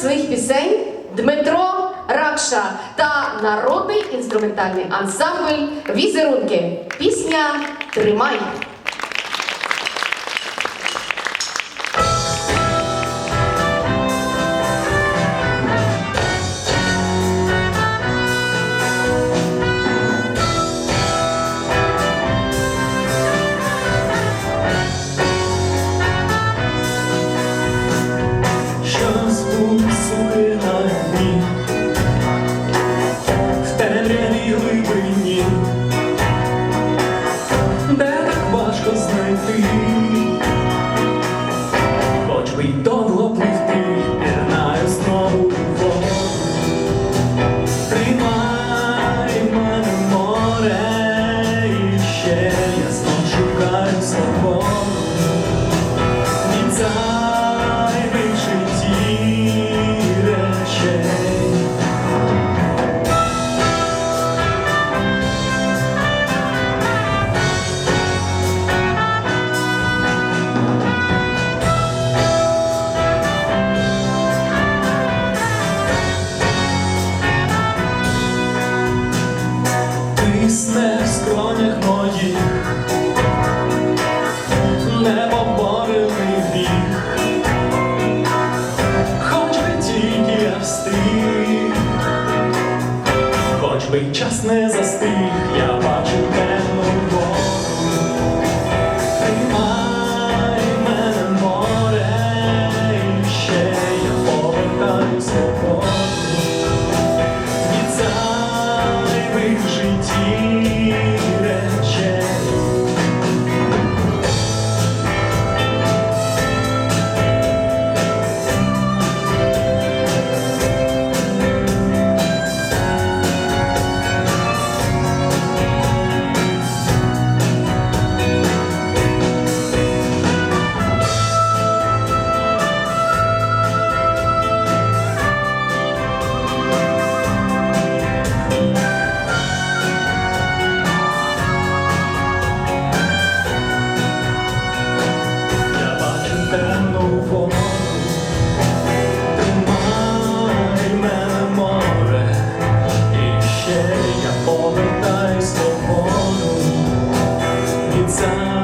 своїх пісень Дмитро Ракша та народний інструментальний ансамбль Візерунки. Пісня Тримай. feeling breeze. Аби час не застиг, я бачу темну воду. Приймай мене море, і ще я повертаюсь до sun.